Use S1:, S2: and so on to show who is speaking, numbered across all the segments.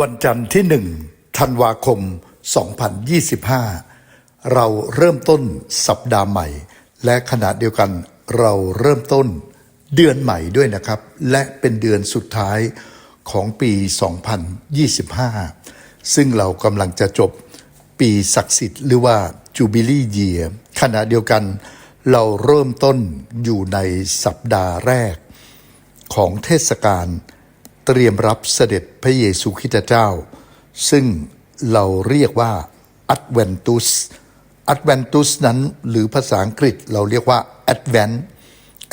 S1: วันจันทร์ที่หนึ่งธันวาคม 2025 เราเริ่มต้นสัปดาห์ใหม่ และขณะเดียวกันเราเริ่มต้นเดือนใหม่ด้วยนะครับ และเป็นเดือนสุดท้ายของปี 2025 ซึ่งเรากำลังจะจบปีศักดิ์สิทธิ์หรือว่าจูบิลี่เยียขณะเดียวกัน เราเริ่มต้นอยู่ในสัปดาห์แรกของเทศกาล เตรียมรับเสด็จพระเยซูคริสต์เจ้า ซึ่งเราเรียกว่า Adventus Adventus นั้นหรือภาษาอังกฤษเราเรียกว่า Advent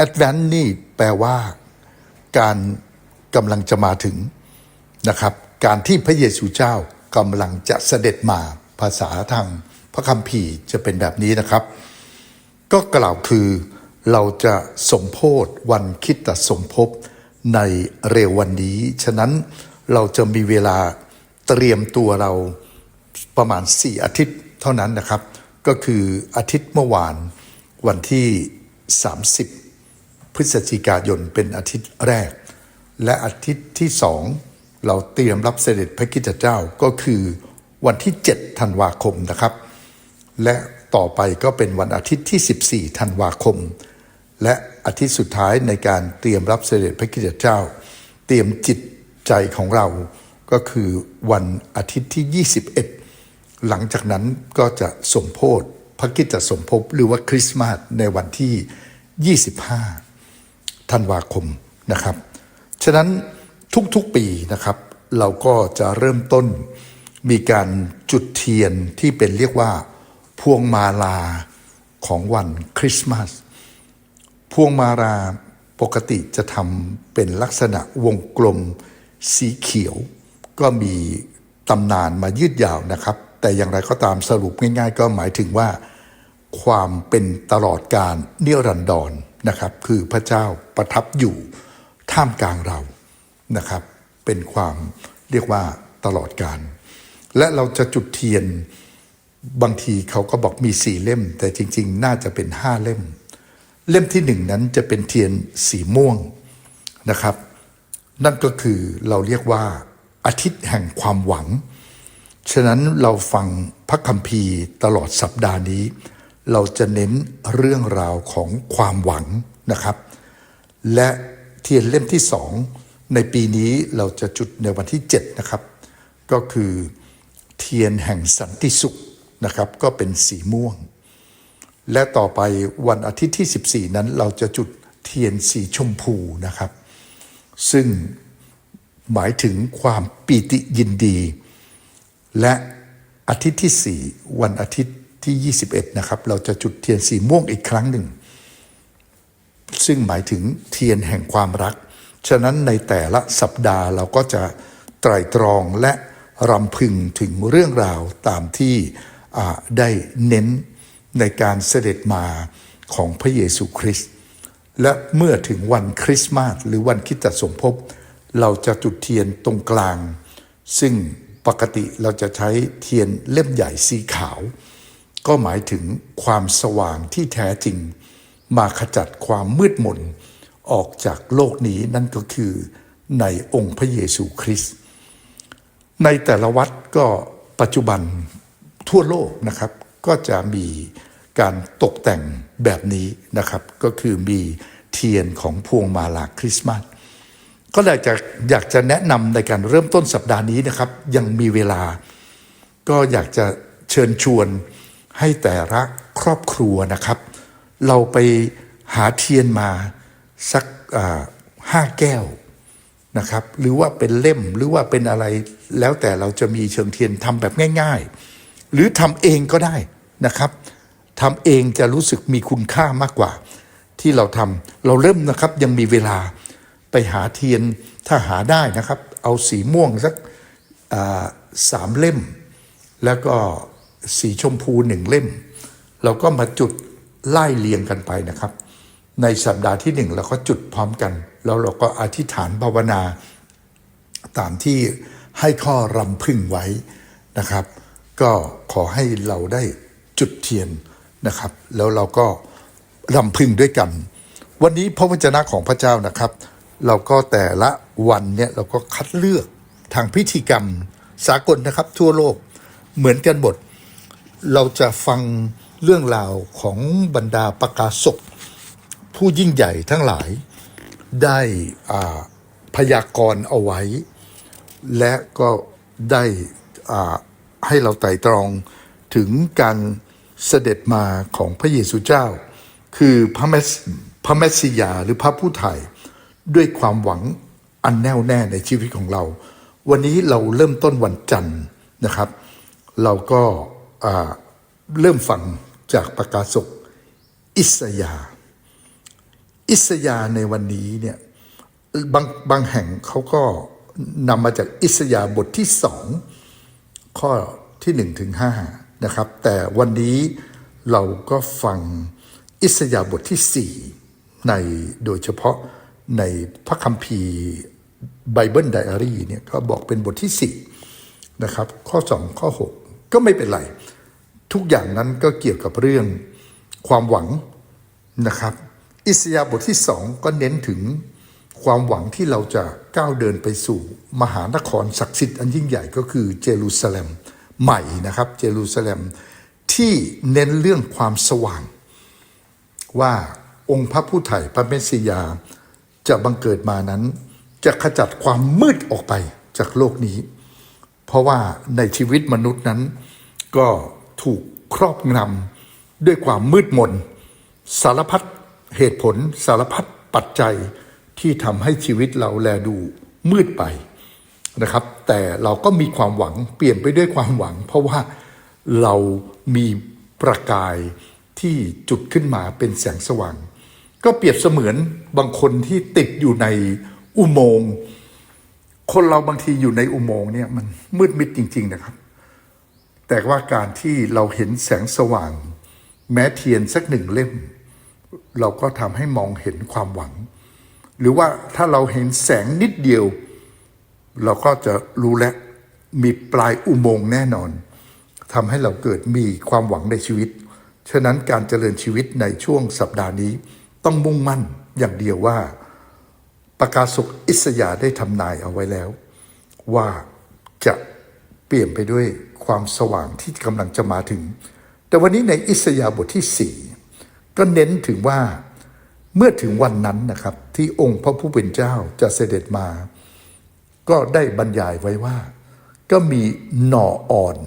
S1: Advent นี่แปลว่า การกำลังจะมาถึงนะครับ การที่พระเยซูเจ้ากำลังจะเสด็จมาภาษาทางพระคัมภีร์จะเป็นแบบนี้นะครับ ก็กล่าวคือเราจะสมโพธวันคิดตสมภพ ในเร็ววันนี้ ฉะนั้นเราจะมีเวลาเตรียมตัวเราประมาณ 4 อาทิตย์เท่านั้นนะครับ ก็คืออาทิตย์เมื่อวานวันที่ 30 พฤศจิกายนเป็นอาทิตย์แรก และอาทิตย์ที่สองเราเตรียมรับเสด็จพระคริสตเจ้าก็คือวันที่ 7 ธันวาคมนะครับ และต่อไปก็เป็นวันอาทิตย์ที่ 14 ธันวาคม และอาทิตย์สุดท้ายในการเตรียมรับเสด็จพระคริสตเจ้า เตรียมจิตใจของเราก็คือวันอาทิตย์ที่ 21 หลังจากนั้นก็จะสมโพธพระคริสตสมภพหรือว่าคริสต์มาสในวันที่ 25 ธันวาคมนะครับ ฉะนั้นทุกๆปีนะครับ เราก็จะเริ่มต้นมีการจุดเทียนที่เป็นเรียกว่าพวงมาลาของวันคริสต์มาส พวงมาลาปกติจะทำเป็นลักษณะวงกลมสีเขียว ก็มีตำนานมายืดยาวนะครับ แต่อย่างไรก็ตามสรุปง่ายๆ ก็หมายถึงว่า ความเป็นตลอดการนิรันดรนะครับ คือพระเจ้าประทับอยู่ท่ามกลางเรานะครับ เป็นความเรียกว่าตลอดการ และเราจะจุดเทียนบางทีเขาก็บอกมีสี่เล่ม แต่จริง ๆ น่าจะเป็นห้าเล่ม เล่มที่หนึ่งนั้นจะเป็นเทียนสีม่วงนะครับ นั่นก็คือเราเรียกว่าอาทิตย์แห่งความหวัง ฉะนั้นเราฟังพระคัมภีร์ตลอดสัปดาห์นี้ เราจะเน้นเรื่องราวของความหวังนะครับ และเทียนเล่มที่สองในปีนี้เราจะจุดในวันที่ 7 นะครับ ก็คือเทียนแห่งสันติสุขนะครับ ก็เป็นสีม่วง และต่อไปวันอาทิตย์ที่ 14 นั้นเราจะจุดเทียนสีชมพูนะครับ ซึ่งหมายถึงความปีติยินดี และอาทิตย์ที่ 4 วันอาทิตย์ที่ 21 นะครับ เราจะจุดเทียนสีม่วงอีกครั้งหนึ่ง ซึ่งหมายถึงเทียนแห่งความรัก ฉะนั้นในแต่ละสัปดาห์เราก็จะไตรตรองและรำพึงถึงเรื่องราวตามที่ได้เน้น ในการเสด็จมาของพระเยซูคริสต์และเมื่อถึงวันคริสต์มาสหรือวันคริสตสมภพเราจะจุดเทียนตรงกลาง ซึ่งปกติเราจะใช้เทียนเล่มใหญ่สีขาว ก็หมายถึงความสว่างที่แท้จริง มาขจัดความมืดมนออกจากโลกนี้นั่นก็คือในองค์พระเยซูคริสต์ในแต่ละวัดก็ปัจจุบันทั่วโลกนะครับก็จะมี การตกแต่งแบบนี้นะครับ ก็คือมีเทียนของพวงมาลาคริสต์มาสก็อยากจะอยากจะแนะนำในการเริ่มต้นสัปดาห์นี้นะครับ ยังมีเวลา ก็อยากจะเชิญชวนให้แต่ละครอบครัวนะครับ เราไปหาเทียนมาสักห้าแก้วนะครับ หรือว่าเป็นเล่มหรือว่าเป็นอะไรแล้วแต่เราจะมีเชิงเทียนทำแบบง่าย ๆ หรือทำเองก็ได้นะครับ ทำเองจะรู้สึกมีคุณค่ามากกว่า ที่เราทำเราเริ่มนะครับยังมีเวลาไปหาเทียนถ้าหาได้นะครับ เอาสีม่วงสักสามเล่ม แล้วก็สีชมพูหนึ่งเล่ม เราก็มาจุดไล่เรียงกันไปนะครับ ในสัปดาห์ที่หนึ่งเราก็จุดพร้อมกัน แล้วเราก็อธิษฐานภาวนา ตามที่ให้ข้อรำพึงไว้นะครับ ก็ขอให้เราได้จุดเทียน นะครับ แล้วเราก็รำพึงด้วยกัน วันนี้พระวจนะของพระเจ้านะครับ เราก็แต่ละวันเนี่ยเราก็คัดเลือกทางพิธีกรรมสากลนะครับ ทั่วโลกเหมือนกันหมด เราจะฟังเรื่องราวของบรรดาประกาศกผู้ยิ่งใหญ่ทั้งหลาย ได้พยากรณ์เอาไว้ และก็ได้ให้เราไต่ตรองถึงการ เสด็จมาของพระเยซูเจ้า คือพระเมสพระเมสสิยาหรือพระผู้ไถ่ด้วยความหวังอันแน่วแน่ในชีวิตของเรา วันนี้เราเริ่มต้นวันจันทร์นะครับ เราก็เริ่มฟังจากประกาศกอิสยา อิสยาในวันนี้เนี่ยบางบางแห่งเขาก็นำมาจากอิสยาบทที่สองข้อที่หนึ่งถึงห้า นะครับ แต่วันนี้เราก็ฟังอิสยาบทที่สี่ในโดยเฉพาะในพระคัมภีร์ไบเบิลไดอารี่เนี่ยก็บอกเป็นบทที่ 4 นะครับ ข้อสองข้อหกก็ไม่เป็นไร ทุกอย่างนั้นก็เกี่ยวกับเรื่องความหวังนะครับ อิสยาบทที่สองก็เน้นถึงความหวังที่เราจะก้าวเดินไปสู่มหานครศักดิ์สิทธิ์อันยิ่งใหญ่ก็คือเยรูซาเล็ม ใหม่นะครับ เยรูซาเล็มที่เน้นเรื่องความสว่าง ว่าองค์พระผู้ไถ่พระเมสสิยาจะบังเกิดมานั้น จะขจัดความมืดออกไปจากโลกนี้ เพราะว่าในชีวิตมนุษย์นั้น ก็ถูกครอบงำด้วยความมืดมน สารพัดเหตุผลสารพัดปัจจัยที่ทำให้ชีวิตเราแลดูมืดไป นะครับ แต่เราก็มีความหวังเปลี่ยนไปด้วยความหวัง เพราะว่าเรามีประกายที่จุดขึ้นมาเป็นแสงสว่าง ก็เปรียบเสมือนบางคนที่ติดอยู่ในอุโมงค์คนเราบางทีอยู่ในอุโมงค์เนี่ยมันมืดมิดจริง ๆนะครับ แต่ว่าการที่เราเห็นแสงสว่าง แม้เทียนสักหนึ่งเล่ม เราก็ทำให้มองเห็นความหวัง หรือว่าถ้าเราเห็นแสงนิดเดียว เราก็จะรู้แล้วมีปลายอุโมงค์แน่นอนทำให้เราเกิดมีความหวังในชีวิต ฉะนั้นการเจริญชีวิตในช่วงสัปดาห์นี้ ต้องมุ่งมั่นอย่างเดียวว่าประกาศกอิสยาได้ทำนายเอาไว้แล้ว ว่าจะเปลี่ยนไปด้วยความสว่างที่กำลังจะมาถึง แต่วันนี้ในอิสยาบทที่สี่ก็เน้นถึงว่าเมื่อถึงวันนั้นนะครับ ที่องค์พระผู้เป็นเจ้าจะเสด็จมา ก็ได้บรรยายไว้ว่า ก็มีหน่ออ่อน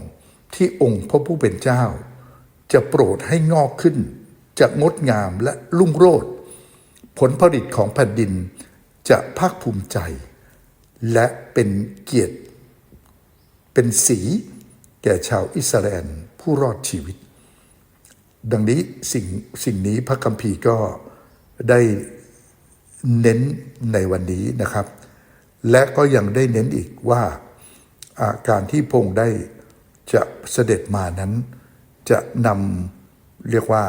S1: ที่องค์พระผู้เป็นเจ้า จะโปรดให้งอกขึ้น จะงดงามและรุ่งโรจน์ผลผลิตของแผ่นดินจะภาคภูมิใจ และเป็นเกียรติ เป็นสีแก่ชาวอิสราเอลผู้รอดชีวิต ดังนี้สิ่งสิ่งนี้พระคัมภีร์ก็ได้เน้นในวันนี้นะครับ และก็ยังได้เน้นอีกว่าการที่พงค์ได้จะเสด็จมานั้น จะนำเรียกว่า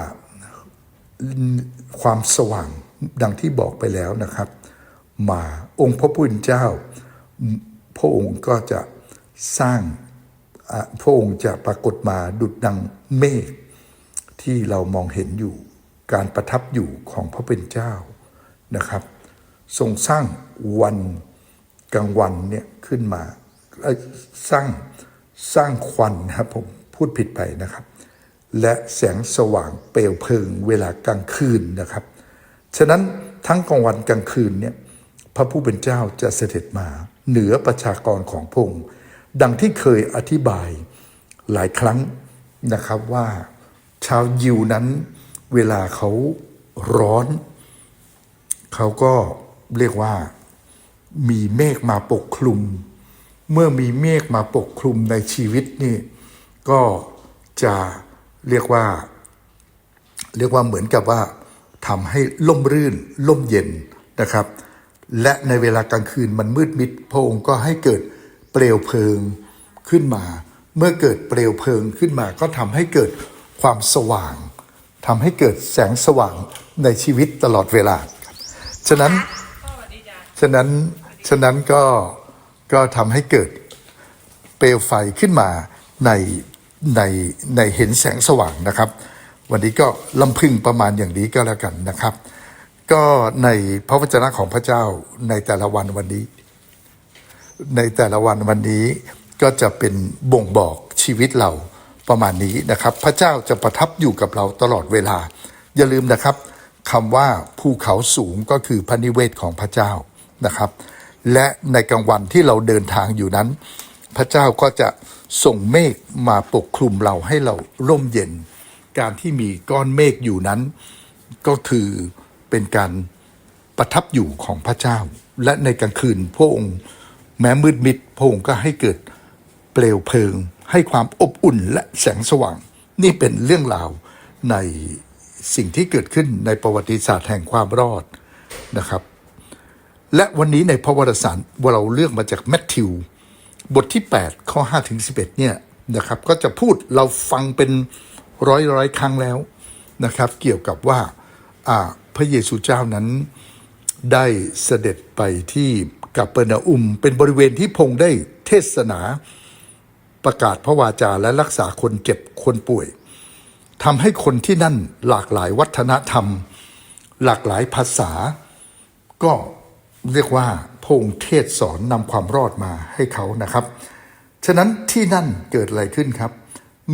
S1: ความสว่างดังที่บอกไปแล้วนะครับ มาองค์พระผู้เป็นเจ้า พระองค์ก็จะสร้างพระองค์จะปรากฏมาดุจดังเมฆที่เรามองเห็นอยู่การประทับอยู่ของพระเป็นเจ้านะครับ ทรงสร้างวัน กลางวันเนี่ยขึ้นมาสร้างสร้างควันนะครับผมพูดผิดไปนะครับ และแสงสว่างเปลวเพลิงเวลากลางคืนนะครับ ฉะนั้นทั้งกลางวันกลางคืนเนี่ยพระผู้เป็นเจ้าจะเสด็จมาเหนือประชากรของพงค์ดังที่เคยอธิบายหลายครั้งนะครับว่าชาวยิวนั้นเวลาเขาร้อน เขาก็เรียกว่า มีเมฆมาปกคลุม เมื่อมีเมฆมาปกคลุมในชีวิตนี่ก็จะเรียกว่า เรียกว่าเหมือนกับว่าทำให้ล่มรื่นล่มเย็นนะครับ และในเวลากลางคืนมันมืดมิดพระองค์ก็ให้เกิดเปลวเพลิงขึ้นมา เมื่อเกิดเปลวเพลิงขึ้นมา ก็ทำให้เกิดความสว่างทำให้เกิดแสงสว่างในชีวิตตลอดเวลาครับฉะนั้น ฉะนั้น ฉะนั้นก็ก็ทำให้เกิดเปลวไฟขึ้นมาในในในเห็นแสงสว่างนะครับ วันนี้ก็ลำพึงประมาณอย่างนี้ก็แล้วกันนะครับ ก็ในพระวจนะของพระเจ้าในแต่ละวันวันนี้ ในแต่ละวันวันนี้ก็จะเป็นบ่งบอกชีวิตเราประมาณนี้นะครับ พระเจ้าจะประทับอยู่กับเราตลอดเวลา อย่าลืมนะครับคำว่าภูเขาสูงก็คือพระนิเวศของพระเจ้านะครับ และในกลางวันที่เราเดินทางอยู่นั้น พระเจ้าก็จะส่งเมฆมาปกคลุมเราให้เราร่มเย็น การที่มีก้อนเมฆอยู่นั้น ก็คือเป็นการประทับอยู่ของพระเจ้า และในกลางคืนพระองค์แม้มืดมิดพระองค์ก็ให้เกิดเปลวเพลิง ให้ความอบอุ่นและแสงสว่าง นี่เป็นเรื่องราวในสิ่งที่เกิดขึ้นในประวัติศาสตร์แห่งความรอดนะครับ และวันนี้ในพระวรสารว่าเราเลือกมาจากแมทธิว บทที่ 8 ข้อ5ถึง11เนี่ยนะครับก็จะพูดเราฟังเป็นร้อยร้อยครั้งแล้วนะครับ เกี่ยวกับว่าพระเยซูเจ้านั้นได้เสด็จไปที่กัปเปอร์นาอุม เป็นบริเวณที่พงได้เทศนาประกาศพระวาจาและรักษาคนเจ็บคนป่วยทำให้คนที่นั่นหลากหลายวัฒนธรรม หลากหลายภาษา ก็ เรียกว่าพงเทศสอนนำความรอดมาให้เขานะครับ ฉะนั้นที่นั่นเกิดอะไรขึ้นครับ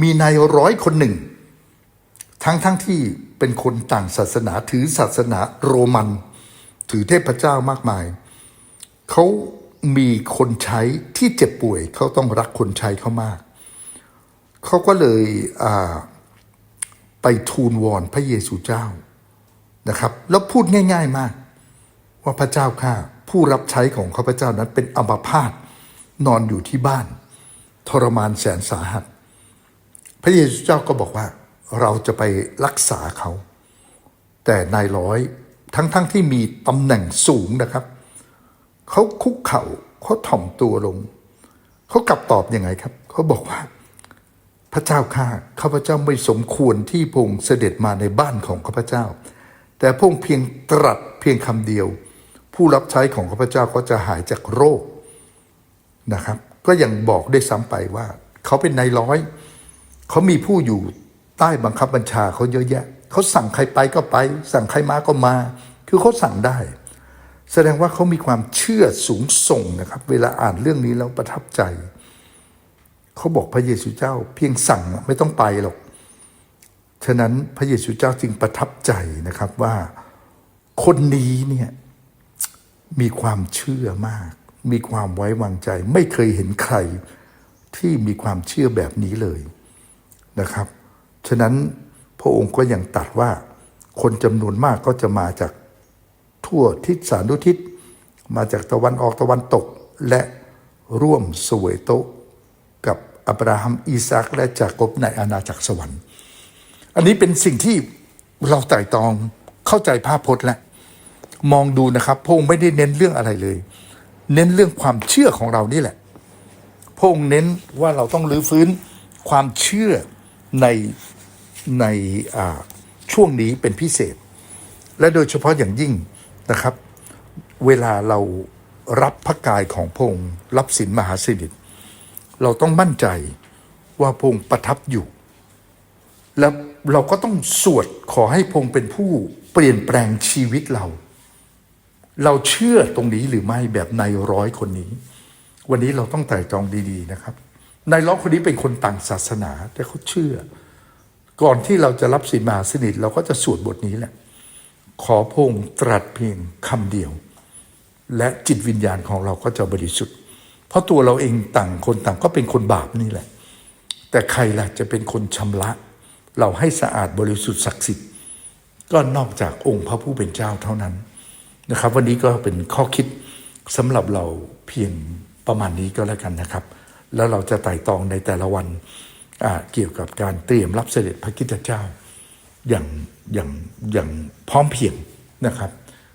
S1: มีนายร้อยคนหนึ่ง ทั้งทั้งที่เป็นคนต่างศาสนาถือศาสนาโรมัน ถือเทพเจ้ามากมาย เขามีคนใช้ที่เจ็บป่วย เขาต้องรักคนใช้เขามาก เขาก็เลยไปทูลวอนพระเยซูเจ้านะครับ แล้วพูดง่าย ๆ มาก ว่าพระเจ้าข้าผู้รับใช้ของข้าพเจ้านั้นเป็นอัมพาตนอนอยู่ที่บ้าน ทรมานแสนสาหัส พระเยซูเจ้าก็บอกว่าเราจะไปรักษาเขา แต่นายร้อยทั้งๆทที่มีตำแหน่งสูงนะครับ เขาคุกเข่าเขาถ่อมตัวลง เขากลับตอบยังไงครับ เขาบอกว่า พระเจ้าข้าข้าพเจ้าไม่สมควรที่พงเสด็จมาในบ้านของข้าพเจ้า แต่พงเพียงตรัสเพียงคำเดียว ผู้รับใช้ของข้าพเจ้าก็จะหายจากโรคนะครับ ก็ยังบอกได้ซ้ำไปว่า เขาเป็นนายร้อย เขามีผู้อยู่ใต้บังคับบัญชาเขาเยอะแยะ เขาสั่งใครไปก็ไป สั่งใครมาก็มา คือเขาสั่งได้ แสดงว่าเขามีความเชื่อสูงส่งนะครับ เวลาอ่านเรื่องนี้แล้วประทับใจ เขาบอกพระเยซูเจ้า เพียงสั่งไม่ต้องไปหรอก ฉะนั้นพระเยซูเจ้าจึงประทับใจนะครับว่าคนนี้เนี่ย มีความเชื่อมาก มีความไว้วางใจ ไม่เคยเห็นใครที่มีความเชื่อแบบนี้เลยนะครับ ฉะนั้นพระองค์ก็ยังตัดว่าคนจำนวนมากก็จะมาจากทั่วทิศสานุทิศ มาจากตะวันออกตะวันตกและร่วมสวยโต๊ะกับอับราฮัมอีซากและจากบในอาณาจักรสวรรค์ อันนี้เป็นสิ่งที่เราไต่ตองเข้าใจภาพพจน์แล้ว มองดูนะครับพระองค์ไม่ได้เน้นเรื่องอะไรเลย เน้นเรื่องความเชื่อของเรานี่แหละพระองค์เน้นว่าเราต้องรื้อฟื้นความเชื่อในในช่วงนี้เป็นพิเศษ และโดยเฉพาะอย่างยิ่งนะครับ เวลาเรารับพระกายของพระองค์รับศีลมหาสนิทเราต้องมั่นใจว่าพระองค์ประทับอยู่ แล้วเราก็ต้องสวดขอให้พระองค์เป็นผู้เปลี่ยนแปลงชีวิตเรา เราเชื่อตรงนี้หรือไม่แบบนายร้อยคนนี้ วันนี้เราต้องไต่ตรองดี ๆ นะครับนายร้อยคนนี้เป็นคนต่างศาสนา แต่เขาเชื่อ ก่อนที่เราจะรับศีลมาสนิท เราก็จะสวดบทนี้แหละ ขอพงตรัสเพียงคำเดียว และจิตวิญญาณของเราก็จะบริสุทธิ์ เพราะตัวเราเองต่างคนต่างก็เป็นคนบาปนี่แหละ แต่ใครล่ะจะเป็นคนชำระ เราให้สะอาดบริสุทธิ์ศักดิ์สิทธิ์ก็นอกจากองค์พระผู้เป็นเจ้าเท่านั้น นะครับ วันนี้ก็เป็นข้อคิดสำหรับเราเพียงประมาณนี้ก็แล้วกันนะครับ แล้วเราจะไต่ตองในแต่ละวันเกี่ยวกับการเตรียมรับเสด็จพระกิตเจ้าอย่างอย่างอย่างพร้อมเพียงนะครับ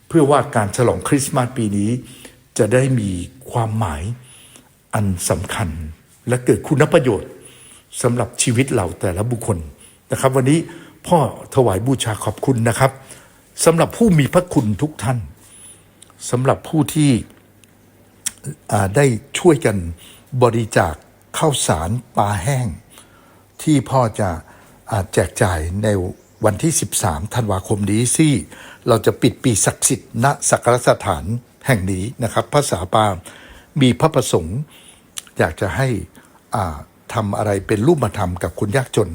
S1: เพื่อว่าการฉลองคริสต์มาสปีนี้ จะได้มีความหมายอันสำคัญและเกิดคุณประโยชน์สำหรับชีวิตเราแต่ละบุคคลนะครับ วันนี้พ่อถวายบูชาขอบคุณนะครับสำหรับผู้มีพระคุณทุกท่าน สำหรับผู้ที่ได้ช่วยกันบริจาคข้าวสารปลาแห้ง ที่พ่อจะอแจกจ่ายในวันที่ 13 ธันวาคมนี้ที่เราจะปิดปีศักดิ์สิทธิ์ณสักการสถานแห่งนี้นะครับภาษาปามีพระประสงค์อยากจะให้ทำอะไรเป็นรูปธรรมกับคนยากจน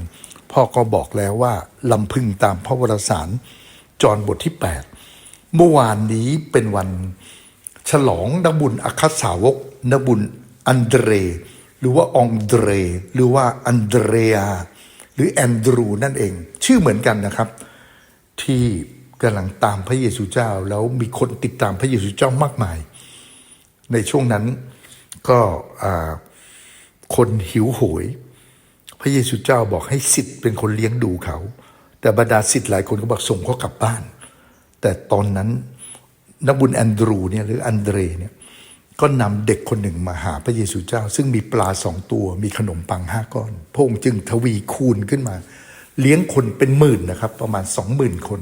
S1: พ่อก็บอกแล้วว่าลำพึงตามพระวรสารจอนบทที่ 8 เมื่อวานนี้เป็นวันฉลองนักบุญอัครสาวกนักบุญอันเดร หรือว่าองเดร หรือว่าอันเดเรียหรือแอนดรูนั่นเอง ชื่อเหมือนกันนะครับ ที่กำลังตามพระเยซูเจ้า แล้วมีคนติดตามพระเยซูเจ้ามากมาย ในช่วงนั้นก็คนหิวโหย พระเยซูเจ้าบอกให้สิทธิ์เป็นคนเลี้ยงดูเขา แต่บรรดาสิทธิ์หลายคนก็บอกส่งเขากลับบ้าน แต่ตอนนั้นนักบุญแอนดรูเนี่ยหรืออันเดรเนี่ยก็นำเด็กคนหนึ่งมาหาพระเยซูเจ้า ซึ่งมีปลาสองตัวมีขนมปังห้าก้อน พระองค์จึงทวีคูณขึ้นมา เลี้ยงคนเป็นหมื่นนะครับ ประมาณสองหมื่นคน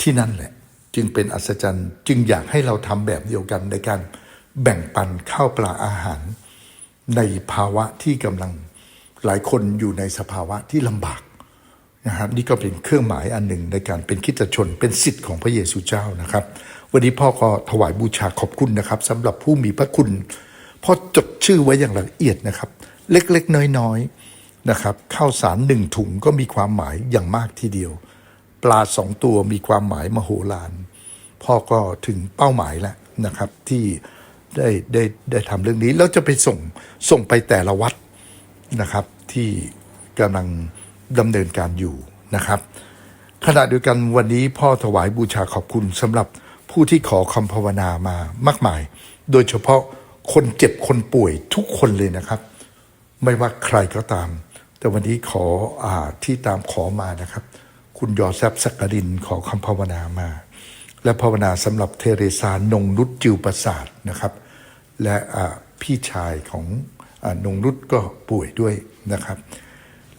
S1: ที่นั่นแหละ จึงเป็นอัศจรรย์ จึงอยากให้เราทำแบบเดียวกันในการแบ่งปันข้าวปลาอาหาร ในภาวะที่กำลังหลายคนอยู่ในสภาวะที่ลำบาก นะครับนี่ก็เป็นเครื่องหมายอันหนึ่งในการเป็นคิดชนเป็นสิทธิ์ของพระเยซูเจ้านะครับ วันนี้พ่อก็ถวายบูชาขอบคุณนะครับสำหรับผู้มีพระคุณพ่อจดชื่อไว้อย่างละเอียดนะครับ เล็กๆน้อยๆนะครับข้าวสารหนึ่งถุงก็มีความหมายอย่างมากทีเดียว ปลาสองตัวมีความหมายมโหฬารพ่อก็ถึงเป้าหมายแล้วนะครับที่ได้ได้ได้ทำเรื่องนี้แล้วจะไปส่งส่งไปแต่ละวัดนะครับที่กำลัง ดำเนินการอยู่นะครับ ขณะเดียวกันวันนี้พ่อถวายบูชาขอบคุณสำหรับผู้ที่ขอคำภาวนามามากมาย โดยเฉพาะคนเจ็บคนป่วยทุกคนเลยนะครับ ไม่ว่าใครก็ตาม แต่วันนี้ขออาที่ตามขอมานะครับ คุณยอแซบสักกรินขอคำภาวนามา และภาวนาสำหรับเทเรซานงนุชจิวประสาทนะครับ และพี่ชายของอนงนุชก็ป่วยด้วยนะครับ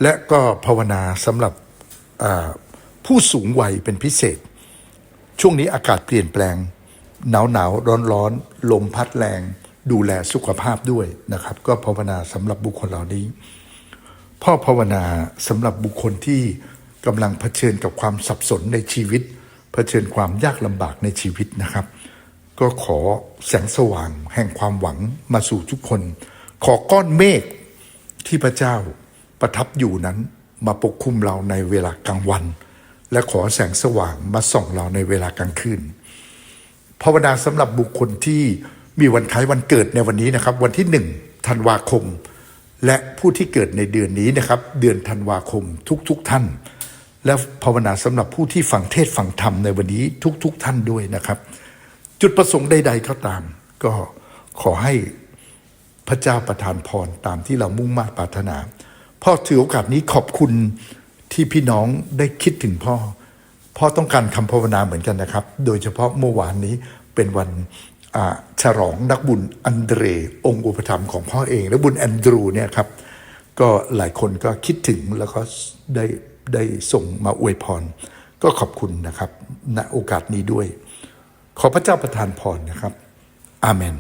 S1: และก็ภาวนาสำหรับผู้สูงวัยเป็นพิเศษ ช่วงนี้อากาศเปลี่ยนแปลง หนาวหนาวร้อนร้อนลมพัดแรง ดูแลสุขภาพด้วยนะครับ ก็ภาวนาสำหรับบุคคลเหล่านี้ พ่อภาวนาสำหรับบุคคลที่กำลังเผชิญกับความสับสนในชีวิต เผชิญความยากลำบากในชีวิตนะครับ ก็ขอแสงสว่างแห่งความหวังมาสู่ทุกคน ขอก้อนเมฆที่พระเจ้า ประทับอยู่นั้นมาปกคุมเราในเวลากลางวัน และขอแสงสว่างมาส่องเราในเวลากลางคืนภาวนาสำหรับบุคคลที่มีวันคล้ายวันเกิดในวันนี้นะครับ วันที่หนึ่งธันวาคม และผู้ที่เกิดในเดือนนี้นะครับ เดือนธันวาคมทุกๆทท่าน และภาวนาสำหรับผู้ที่ฟังเทศฟังธรรมในวันนี้ทุกๆทท่านด้วยนะครับ จุดประสงค์ใด ๆ ก็ตาม ก็ขอให้พระเจ้าประทานพรตามที่เรามุ่งมา่ปรารถนา พ่อถือโอกาสนี้ขอบคุณที่พี่น้องได้คิดถึงพ่อ พ่อต้องการคำภาวนาเหมือนกันนะครับ โดยเฉพาะเมื่อวานนี้เป็นวันฉลองนักบุญอันเดรองค์อุปถัมภ์ของพ่อเองและบุญแอนดรูเนี่ยครับ ก็หลายคนก็คิดถึงแล้วก็ได้ได้ส่งมาอวยพร ก็ขอบคุณนะครับณโอกาสนี้ด้วย ขอพระเจ้าประทานพรนะครับ อาเมน